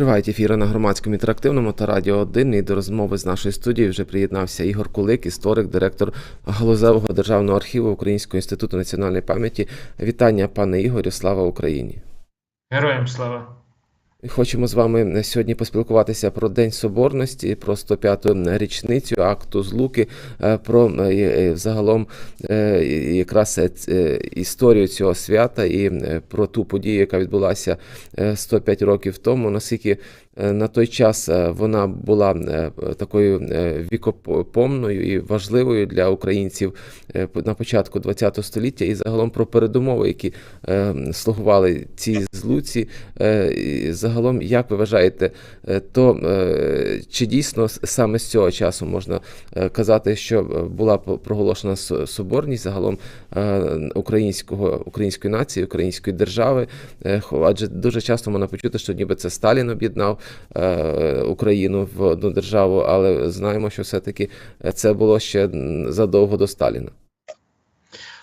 Тривають ефіри на громадському інтерактивному та радіо 1. І до розмови з нашої студії вже приєднався Ігор Кулик, історик, директор Галузевого державного архіву Українського інституту національної пам'яті. Вітання, пане Ігорю, слава Україні! Героям слава! Хочемо з вами сьогодні поспілкуватися про День Соборності, про 105-ту річницю акту Злуки, е, про е, е, загалом е, якраз е, історію цього свята і е, про ту подію, яка відбулася е, 105 років тому. Наскільки е, на той час е, вона була е, такою е, вікопомною і важливою для українців е, на початку ХХ століття, і загалом про передумови, які е, слугували цій злуці. Е, і Загалом, як ви вважаєте, е, то е, чи дійсно саме з цього часу можна е, казати, що е, була проголошена соборність загалом е, українського української нації, української держави? Е, Адже дуже часто можна почути, що ніби це Сталін об'єднав е, Україну в одну державу, але знаємо, що все-таки е, це було ще задовго до Сталіна.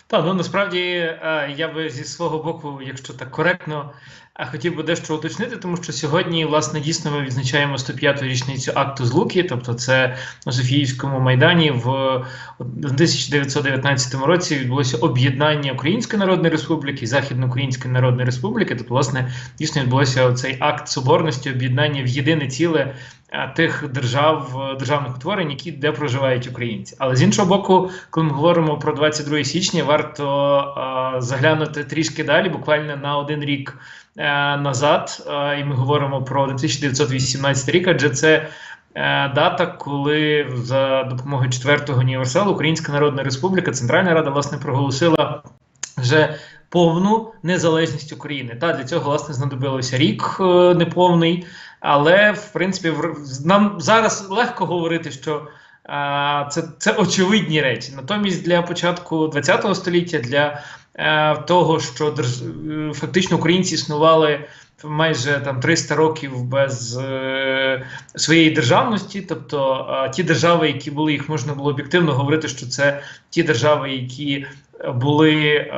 Та ну насправді е, я би зі свого боку, якщо так коректно, е, хотів би дещо уточнити, тому що сьогодні, власне, дійсно ми відзначаємо 105-ту річницю акту Злуки, тобто це на Софіївському майдані в 1919 році відбулося об'єднання Української Народної Республіки Західноукраїнської Народної Республіки. Тобто, власне, дійсно відбулося цей акт соборності, об'єднання в єдине ціле е, тих держав, е, державних утворень, які де проживають українці. Але з іншого боку, коли ми говоримо про 22 січня, варто е, заглянути трішки далі, буквально на один рік назад, е, і ми говоримо про 1918 рік, адже це. е, Дата, коли за допомогою четвертого універсалу Українська Народна Республіка, Центральна Рада, власне, проголосила вже повну незалежність України. Та для цього власне знадобилося рік е, неповний, але в принципі нам зараз легко говорити, що е, це, це очевидні речі. Натомість для початку ХХ століття, для е, того, що е, фактично українці існували майже там 300 років без е, своєї державності, тобто ті держави, які були, їх можна було об'єктивно говорити, що це ті держави, які були е,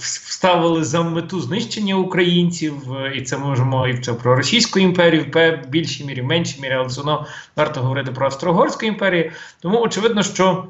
вставили за мету знищення українців, е, і це можемо і це про Російську імперію, в більшій мірі, в меншій мірі, але все одно варто говорити про Австро-Угорську імперію. Тому очевидно, що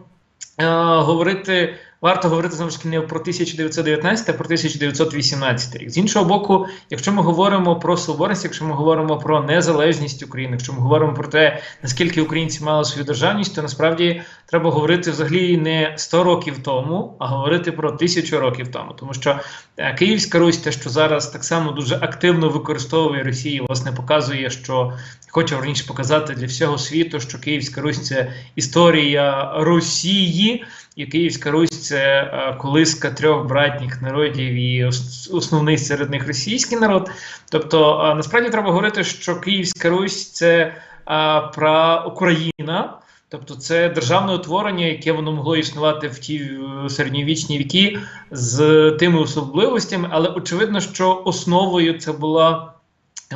е, говорити. Варто говорити знову ж таки не про 1919, а про 1918 рік. З іншого боку, якщо ми говоримо про соборність, якщо ми говоримо про незалежність України, якщо ми говоримо про те, наскільки українці мали свою державність, то насправді треба говорити взагалі не 100 років тому, а говорити про тисячу років тому. Тому що е, Київська Русь, те, що зараз так само дуже активно використовує Росія, власне, показує, що хоче раніше показати для всього світу, що Київська Русь це історія Росії, і Київська Русь це е, колиска трьох братніх народів, і основний серед них російський народ. Тобто, е, насправді треба говорити, що Київська Русь це е, про Україна. Тобто це державне утворення, яке воно могло існувати в ті середньовічні віки з тими особливостями, але очевидно, що основою це була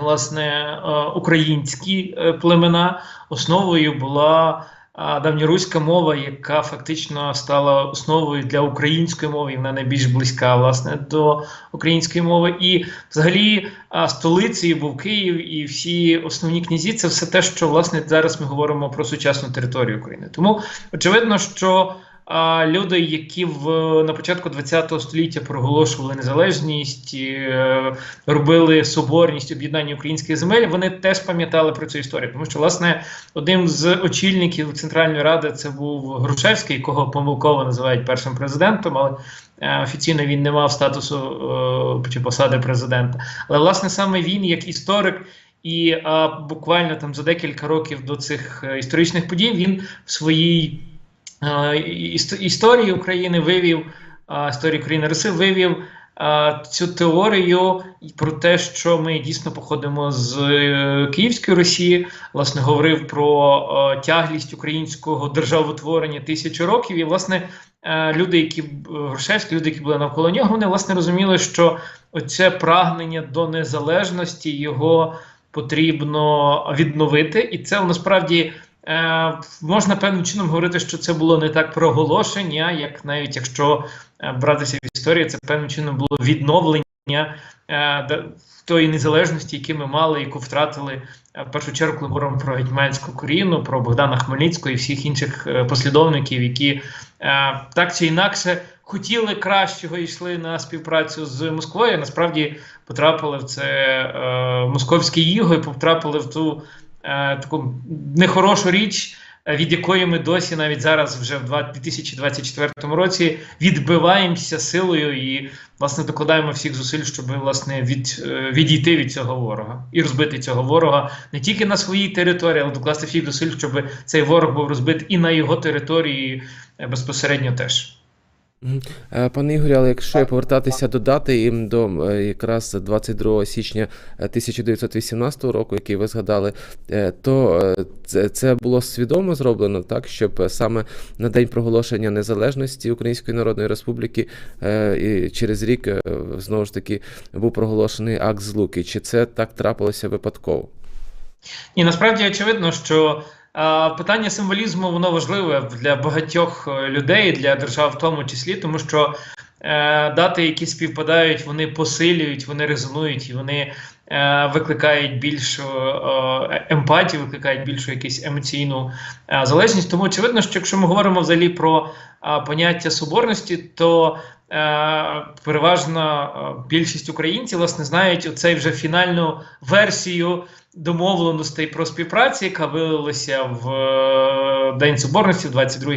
власне українські племена, основою була давньоруська мова, яка фактично стала основою для української мови, і вона найбільш близька власне до української мови. І взагалі столиці був Київ і всі основні князі. Це все те, що власне зараз ми говоримо про сучасну територію України. Тому очевидно, що а, люди, які в на початку ХХ століття проголошували незалежність, е, робили соборність об'єднання українських земель, вони теж пам'ятали про цю історію, тому що власне одним з очільників Центральної Ради це був Грушевський, якого помилково називають першим президентом, але е, офіційно він не мав статусу е, чи посади президента. Але власне саме він, як історик. І а, буквально там за декілька років до цих історичних подій він в своїй історії України вивів е, історії України Руси вивів е, цю теорію про те, що ми дійсно походимо з е, Київської Росії, власне, говорив про е, тяглість українського державотворення тисячу років. І власне е, люди, які Грушевські, люди, які були навколо нього, вони власне розуміли, що оце прагнення до незалежності його потрібно відновити, і це насправді. Е, можна певним чином говорити, що це було не так проголошення, як навіть якщо е, братися в історії, це певним чином було відновлення е, тої незалежності, які ми мали, яку втратили в першу чергу, коли говоримо про гетьманську коріну, про Богдана Хмельницького і всіх інших послідовників, які так чи інакше хотіли кращого і йшли на співпрацю з Москвою. Насправді потрапили в це московське іго і потрапили в ту таку нехорошу річ. е, Від якої ми досі навіть зараз, вже в два- 2024 році, відбиваємося силою і власне докладаємо всіх зусиль, щоб власне від, е, відійти від цього ворога і розбити цього ворога не тільки на своїй території, але докласти всіх зусиль, щоб цей ворог був розбитий і на його території е, безпосередньо теж. Е, Пане Ігорі, але якщо повертатися до дати і до е, якраз 22 січня е, 1918 року, який ви згадали, е, то е, це, це було свідомо зроблено так, щоб е, саме на день проголошення незалежності Української Народної Республіки е, і через рік е, знову ж таки був проголошений акт злуки. Чи це так трапилося випадково? І насправді очевидно, що е, питання символізму воно важливе для багатьох е, людей, для держав в тому числі, тому що е, дати, які співпадають, вони посилюють, вони резонують і вони викликають більшу е, емпатію, викликають більшу якусь емоційну е, залежність. Тому очевидно, що якщо ми говоримо взагалі про е, поняття соборності, то е, переважна е, більшість українців власне знають оцей вже фінальну версію домовленостей про співпрацю, яка вилилася в е, День Соборності, в 22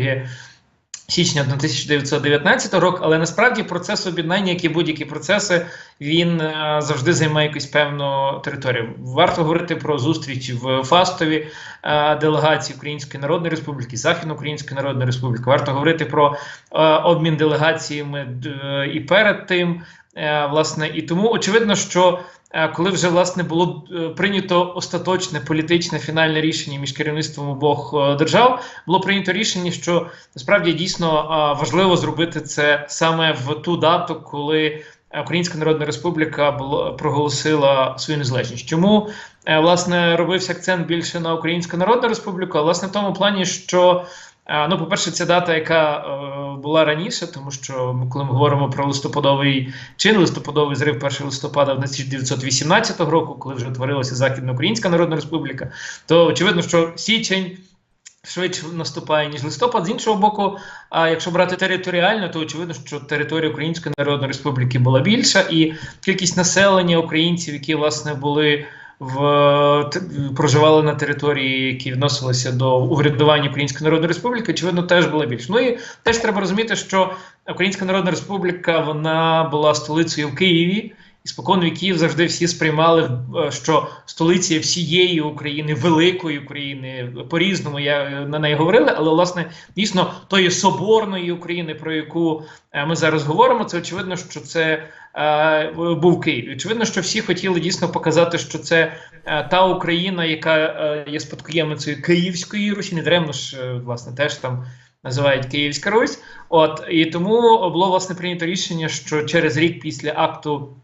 січня 1919 року. Але насправді процес об'єднання, як і будь-які процеси, він е, завжди займає якусь певну територію. Варто говорити про зустріч в Фастові е, делегації Української Народної Республіки, Західноукраїнської Народної Республіки. Варто говорити про е, обмін делегаціями і перед тим. Власне, і тому очевидно, що коли вже власне було е, прийнято остаточне політичне фінальне рішення між керівництвом обох е, держав, було прийнято рішення, що насправді дійсно е, важливо зробити це саме в ту дату, коли Українська Народна Республіка було, проголосила свою незалежність. Чому е, власне робився акцент більше на Українську Народну Республіку? Власне в тому плані, що е, ну, по-перше, це дата, яка е, була раніше, тому що ми, коли ми говоримо про листопадовий чин, листопадовий зрив 1 листопада 1918 року, коли вже утворилася Західноукраїнська Народна Республіка, то очевидно, що січень. Швидше наступає ніж листопад. З іншого боку, а якщо брати територіально, то очевидно, що територія Української Народної Республіки була більша, і кількість населення українців, які власне були в проживали на території, які відносилися до урядування Української Народної Республіки, очевидно, теж була більше. Ну і теж треба розуміти, що Українська Народна Республіка вона була столицею в Києві. І спокон віків завжди всі сприймали, е, що столиця всієї України, великої України, по-різному я е, на неї говорили, але власне дійсно тої соборної України, про яку е, ми зараз говоримо, це очевидно, що це е, був Київ. Очевидно, що всі хотіли дійсно показати, що це е, та Україна, яка е, є спадкоємницею Київської Русі, не даремно ж власне теж там. Називають Київська Русь, от і тому було власне прийнято рішення, що через рік після акту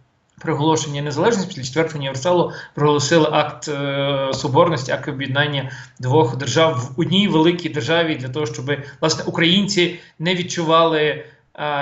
проголошення незалежності після четвертого універсалу проголосили акт е, соборності, акт об'єднання двох держав в одній великій державі для того, щоб власне українці не відчували е,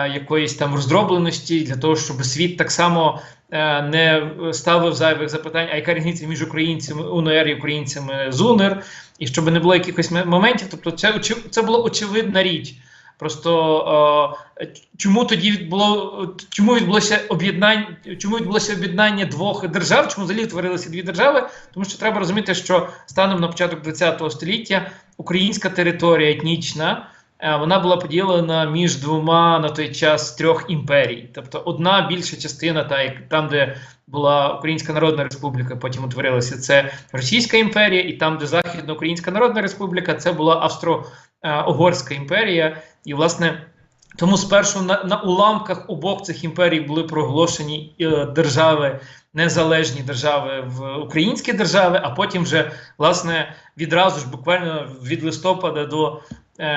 якоїсь там роздробленості, для того, щоб світ так само е, не ставив зайвих запитань, а яка різниця між українцями УНР і українцями з УНР, і щоб не було якихось моментів. Тобто, це це була очевидна річ. Просто е, чому тоді відбуло чому відбулося об'єднання? Чому відбулося об'єднання двох держав? Чому взагалі утворилися дві держави? Тому що треба розуміти, що станом на початок ХХ століття українська територія етнічна. Е, Вона була поділена між двома на той час трьох імперій. Тобто одна більша частина, та як там, де була Українська Народна Республіка, потім утворилася це Російська імперія, і там, де Західноукраїнська Народна Республіка, це була Австро-Угорська імперія. І, власне, тому спершу на, на уламках обох цих імперій були проголошені е, держави, незалежні держави в українські держави, а потім вже власне відразу ж буквально від листопада до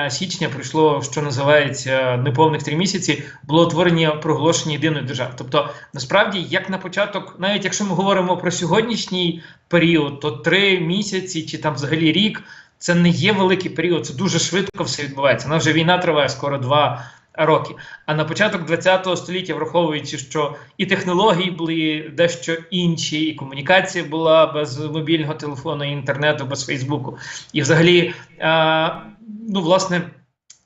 січня пройшло, що називається неповних три місяці, було утворення проголошення єдиної держави. Тобто, насправді, як на початок, навіть якщо ми говоримо про сьогоднішній період, то три місяці чи там взагалі рік. Це не є великий період, це дуже швидко все відбувається. Вона вже війна триває скоро два роки. А на початок ХХ століття, враховуючи, що і технології були дещо інші, і комунікація була без мобільного телефону, і інтернету, без Фейсбуку, і взагалі, е, ну власне.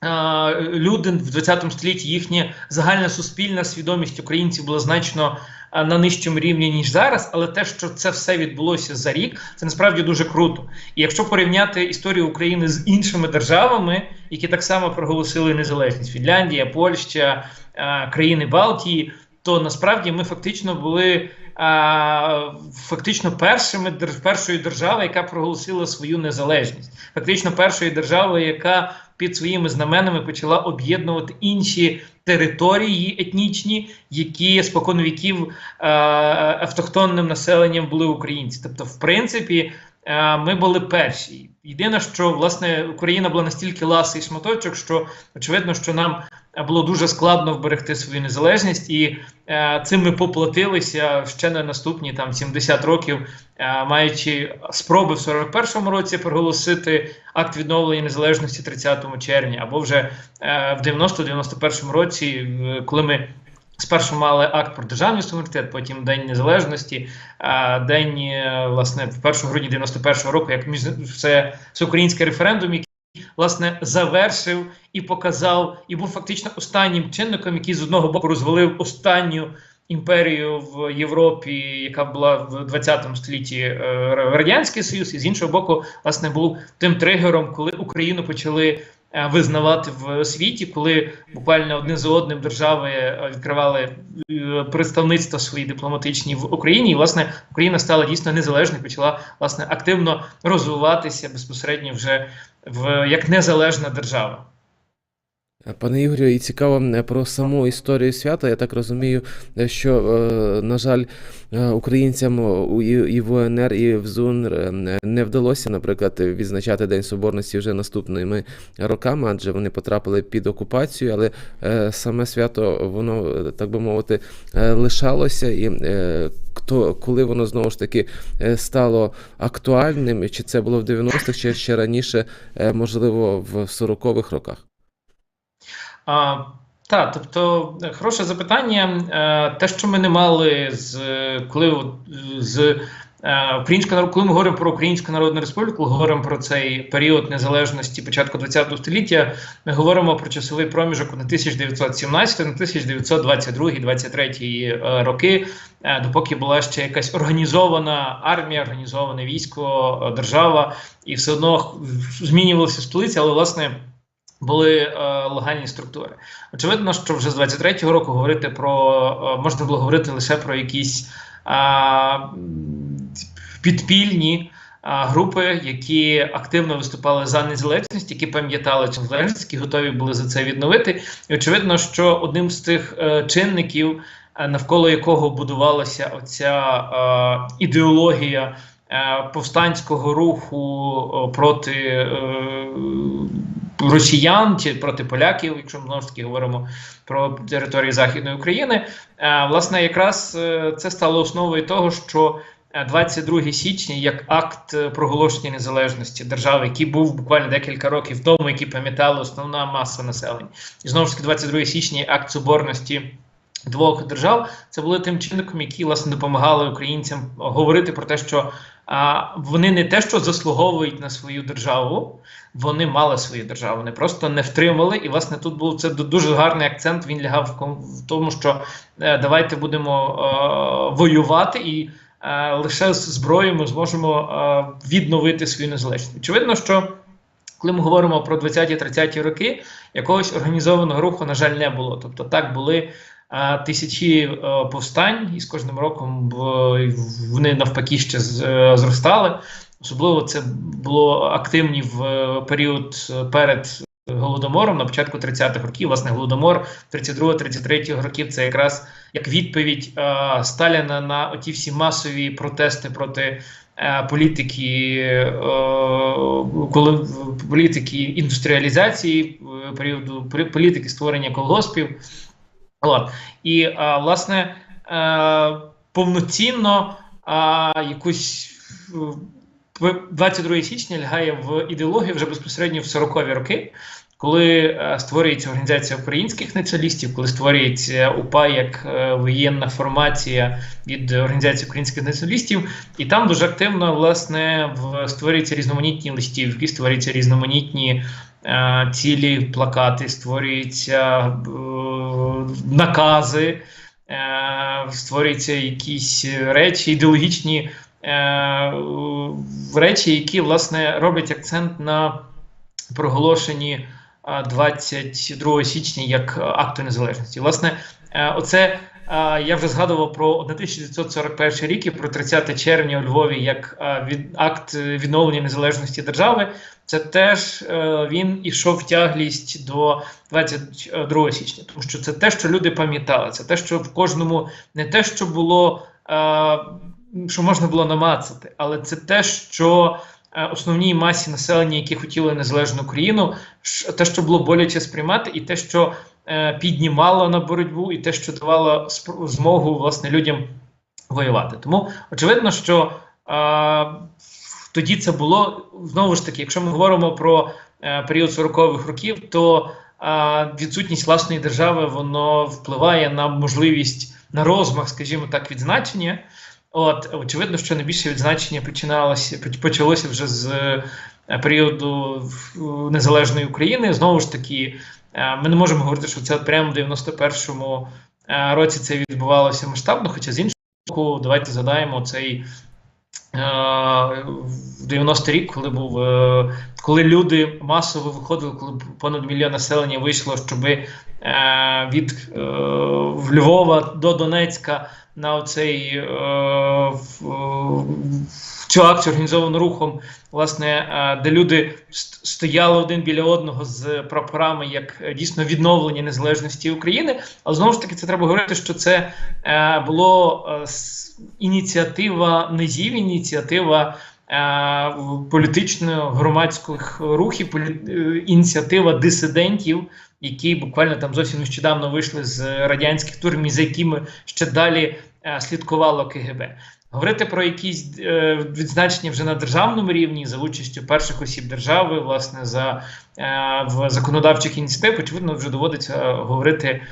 е, Люди в 20 столітті їхня загальна суспільна свідомість українців була значно на нижчому рівні ніж зараз, але те, що це все відбулося за рік, це насправді дуже круто. І якщо порівняти історію України з іншими державами, які так само проголосили незалежність Фінляндія, Польща, країни Балтії, то насправді ми фактично були а, фактично першими першою державою, яка проголосила свою незалежність, фактично першою державою, яка під своїми знаменами почала об'єднувати інші території етнічні, які спокон віків е, автохтонним населенням були українці. Тобто, в принципі, е, ми були перші. Єдине, що власне Україна була настільки ласий шматочок, що очевидно, що нам було дуже складно вберегти свою незалежність, і е, цим ми поплатилися ще на наступні там 70 років, е, маючи спроби в 41-му році проголосити акт відновлення незалежності 30 червня, або вже е, в 90-91 році, коли ми. Спершу мали акт про державний суверенітет, потім День Незалежності, день е, власне в 1 грудні 91-го року, як між це всеукраїнський референдум, який власне завершив і показав, і був фактично останнім чинником, який з одного боку розвалив останню імперію в Європі, яка була в 20 столітті е, радянський союз, і з іншого боку, власне, був тим тригером, коли Україну почали. Е, Визнавати в світі, коли буквально одне за одним держави е, відкривали е, представництва свої дипломатичні в Україні, і власне Україна стала дійсно незалежною, почала власне активно розвиватися безпосередньо вже в як незалежна держава. Пане Ігорю, і цікаво е, про саму історію свята. Я так розумію, е, що, е, на жаль, українцям і в УНР, і в ЗУНР е, не вдалося, наприклад, відзначати День Соборності вже наступними роками, адже вони потрапили під окупацію, але саме свято, воно, так би мовити, лишалося. І хто, коли воно знову ж таки стало актуальним, чи це було в 90-х, чи ще раніше, можливо, в 40-х роках? Так, тобто е, хороше запитання. Е, Те, що ми не мали з коли з е, Українська коли ми говоримо про Українську Народну Республіку, говоримо про цей період незалежності початку ХХ століття. Ми говоримо про часовий проміжок на 1917 на 1922-23 е, роки, е, допоки була ще якась організована армія, організоване військо, е, держава, і все одно змінювалася столиця, але власне були е, легальні структури. Очевидно, що вже з 23-го року говорити про е, можна було говорити лише про якісь е, підпільні. е, Групи, які активно виступали за незалежність, які пам'ятали цю незалежність, які готові були за це відновити. І очевидно, що одним з тих е, чинників, е, навколо якого будувалася оця е, ідеологія е, повстанського руху проти е, росіян чи проти поляків, якщо ми знову ж таки говоримо про території Західної України. Е, Власне, якраз е, це стало основою того, що е, 22 січня, як акт е, проголошення незалежності держави, який був буквально декілька років тому, який пам'ятала основна маса населення, і знову ж таки, 22 січня акт соборності. Двох держав це були тим чинником, які власне допомагали українцям говорити про те, що а, вони не те, що заслуговують на свою державу, вони мали свою державу, вони просто не втримали. І власне тут був це дуже гарний акцент. Він лягав в, тому, що е, давайте будемо е, воювати, і е, лише з зброєю ми зможемо е, відновити свою незалежність. Очевидно, що коли ми говоримо про 20-30 роки, якогось організованого руху, на жаль, не було. Тобто, так були. Тисячі е, повстань, і з кожним роком вони навпаки ще е, зростали. Особливо це було активні в е, період перед голодомором на початку 30-х років. Власне, голодомор 32-33 років це якраз як відповідь Сталіна на оті всі масові протести проти. Політики, е, коли політики індустріалізації періоду полі- політики створення колгоспів, От. І а, власне а, повноцінно а, якусь е, 22 січня лягає в ідеологію вже безпосередньо в 40-ві роки, коли е, створюється організація українських націоналістів, коли створюється УПА як е, воєнна формація від організації українських націоналістів, і там дуже активно власне створюються різноманітні листівки, створюються різноманітні е, цілі, плакати, створюються накази, створюються якісь речі, ідеологічні речі, які власне роблять акцент на проголошенні а, 22 січня як акту незалежності. Власне, е, оце е, я вже згадував про 1941 рік і про 30 червня у Львові як е, від акт е, відновлення незалежності держави. Це теж е, він ішов в тяглість до 22 січня, тому що це те, що люди пам'ятали, це те, що в кожному не те, що було, е, що можна було намацати, але це те, що е, основній масі населення, які хотіли незалежну Україну, ш- те, що було боляче сприймати, і те, що е, піднімало на боротьбу, і те, що давало змогу власне людям воювати. Тому очевидно, що е, тоді це було знову ж таки, якщо ми говоримо про е, період 40-х років, то е, відсутність власної держави воно впливає на можливість на розмах, скажімо так, відзначення. От очевидно, що найбільше відзначення починалося почалося вже з е, періоду незалежної України. Знову ж таки, е, ми не можемо говорити, що це прямо в 91-му е, році це відбувалося масштабно. Хоча з іншого боку, давайте згадаємо цей е, в 90 рік, коли був коли люди масово виходили, коли понад мільйон населення вийшло, щоб від Львова до Донецька на оцей е, цю акцію організовану рухом, власне, е, де люди стояли один біля одного з прапорами як е, дійсно відновлення незалежності України. Але знову ж таки, це треба говорити, що це е, було е, ініціатива низів, ініціатива. Е, Політичної громадських рухів, е, ініціатива дисидентів, які буквально там зовсім нещодавно вийшли з радянських турмів, за якими ще далі е, слідкувало КГБ. Говорити про якісь е, відзначення вже на державному рівні за участю перших осіб держави, власне, за в законодавчих ініціатив, очевидно, вже доводиться говорити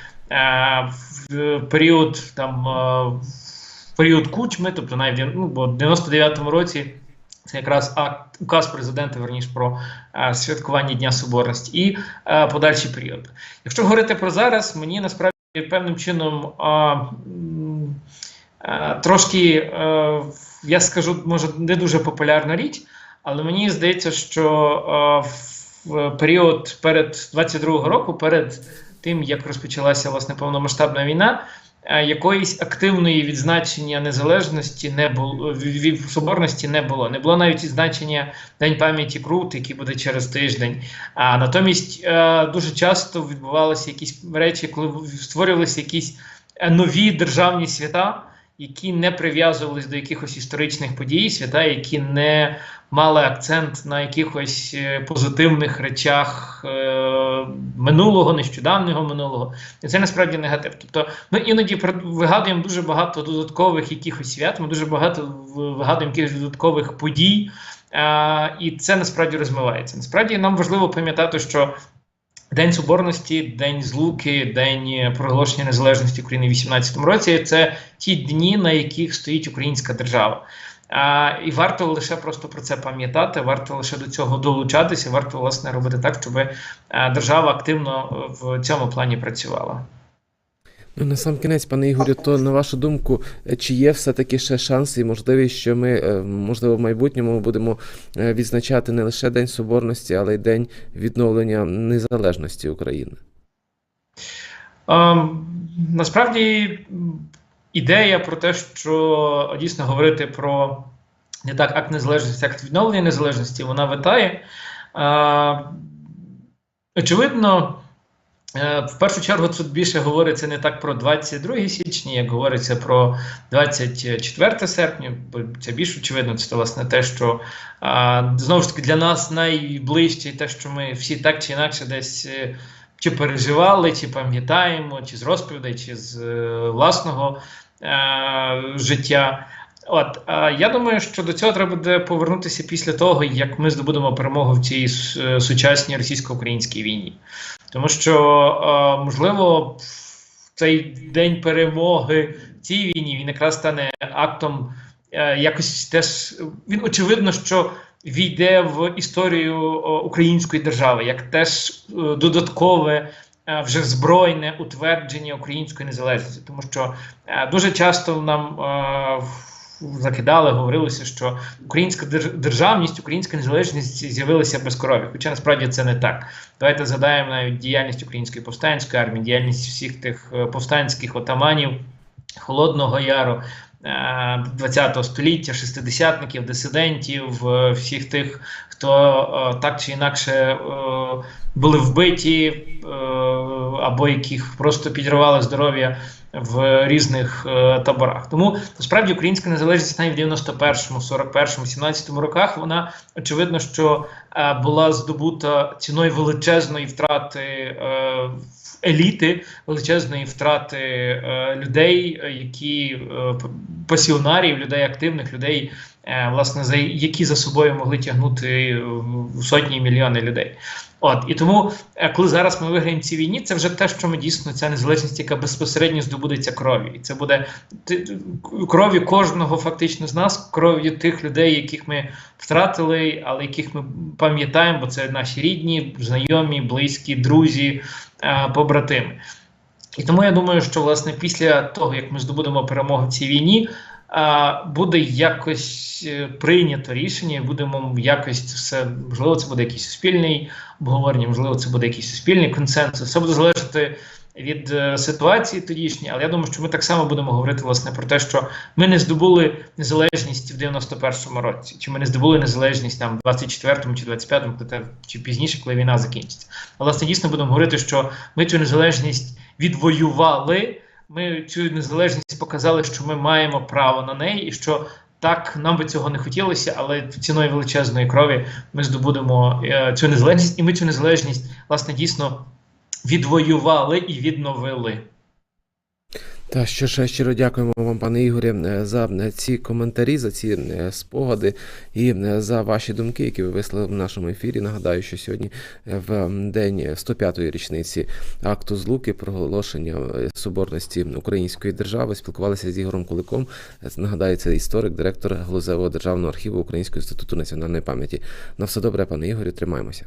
в період там в період кучми, тобто навіть ну, бо в 99-му році. Це якраз акт указ президента верніш про е, святкування Дня Соборності і е, подальший період. Якщо говорити про зараз, мені насправді певним чином м, е, трошки, е, я скажу, може, не дуже популярна річ, але мені здається, що е, в період перед 22-го року, перед тим як розпочалася власне повномасштабна війна, якоїсь активної відзначення незалежності не було в- в- соборності не було. Не було навіть відзначення День пам'яті Крут, який буде через тиждень. А натомість е, дуже часто відбувалися якісь речі, коли створювалися якісь е, нові державні свята, які не прив'язувались до якихось історичних подій, свята, які не мали акцент на якихось е, позитивних речах е, минулого, нещодавнього минулого. І це насправді негатив. Тобто ми іноді вигадуємо дуже багато додаткових якихось свят, ми дуже багато вигадуємо якихось додаткових подій, е, і це насправді розмивається. Насправді нам важливо пам'ятати, що День Соборності, День Злуки, День проголошення незалежності України в 18-му році це ті дні, на яких стоїть українська держава. А, і варто лише просто про це пам'ятати, варто лише до цього долучатися, варто власне робити так, щоб е, держава активно в цьому плані працювала. Ну, на сам кінець, пане Ігорю, то на вашу думку, е, чи є все-таки ще шанс і можливість, що ми, е, можливо, в майбутньому будемо е, відзначати не лише День Соборності, але й День відновлення незалежності України? Ем, насправді ідея про те, що дійсно говорити про не так акт незалежності, акт відновлення незалежності, вона витає. Е, очевидно, е, в першу чергу тут більше говориться не так про 22 січня, як говориться про 24 серпня, бо це більш очевидно, це власне те, що е, знову ж таки для нас найближче, те, що ми всі так чи інакше десь. е, чи переживали, чи пам'ятаємо, чи з розповідей, чи з е, власного е, життя. От е, я думаю, що до цього треба буде повернутися після того, як ми здобудемо перемогу в цій е, сучасній російсько-українській війні. Тому що, е, можливо, цей день перемоги в цій війні він якраз стане актом е, якось теж. Він очевидно, що війде в історію української держави, як теж е, додаткове. е, Вже збройне утвердження української незалежності, тому що е, дуже часто нам е, закидали, говорилося, що українська державність, українська незалежність з'явилася без крові. Хоча насправді це не так. Давайте згадаємо навіть діяльність української повстанської армії, діяльність всіх тих е, повстанських отаманів Холодного Яру. е, 20 століття, шестидесятників, дисидентів, е, всіх тих, хто е, так чи інакше е, були вбиті, е, або яких просто підривали здоров'я в різних е, таборах. Тому насправді українська незалежність навіть в 91-му, 41-му, 17-му роках вона очевидно, що е, була здобута ціною величезної втрати е, еліти, величезної втрати е, людей, які е, пасіонарів, людей активних, людей, власне, за які за собою могли тягнути е, сотні мільйони людей. От і тому, е, коли зараз ми виграємо цій війні, це вже те, що ми дійсно ця незалежність, яка безпосередньо здобудеться кров'ю, і це буде кров'ю кожного фактично з нас, кров'ю тих людей, яких ми втратили, але яких ми пам'ятаємо, бо це наші рідні, знайомі, близькі, друзі, е, побратими. І тому я думаю, що власне після того, як ми здобудемо перемогу в цій війні, буде якось е, прийнято рішення, і будемо якось все можливо, це буде якийсь суспільний обговорення, можливо, це буде якийсь суспільний консенсус. Все буде залежати від е, ситуації тодішньої, але я думаю, що ми так само будемо говорити власне про те, що ми не здобули незалежність в 91-му році, чи ми не здобули незалежність там в 24-му чи 25-му, коли те- чи пізніше, коли війна закінчиться. А власне дійсно будемо говорити, що ми цю незалежність відвоювали. Ми цю незалежність показали, що ми маємо право на неї, і що так нам би цього не хотілося, але ціною величезної крові ми здобудемо е, цю незалежність, і ми цю незалежність власне дійсно відвоювали і відновили. Та що ж щиро дякуємо вам, пане Ігорі, е, за е, ці коментарі, за ці е, спогади і е, за ваші думки, які ви висловили в нашому ефірі. Нагадаю, що сьогодні в день 105-ї річниці акту злуки проголошення соборності української держави спілкувалися з Ігорем Куликом. Нагадаю, це історик, директор Глузевого державного архіву Українського інституту національної пам'яті. На все добре, пане Ігорі, тримаємося.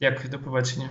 Дякую, до побачення.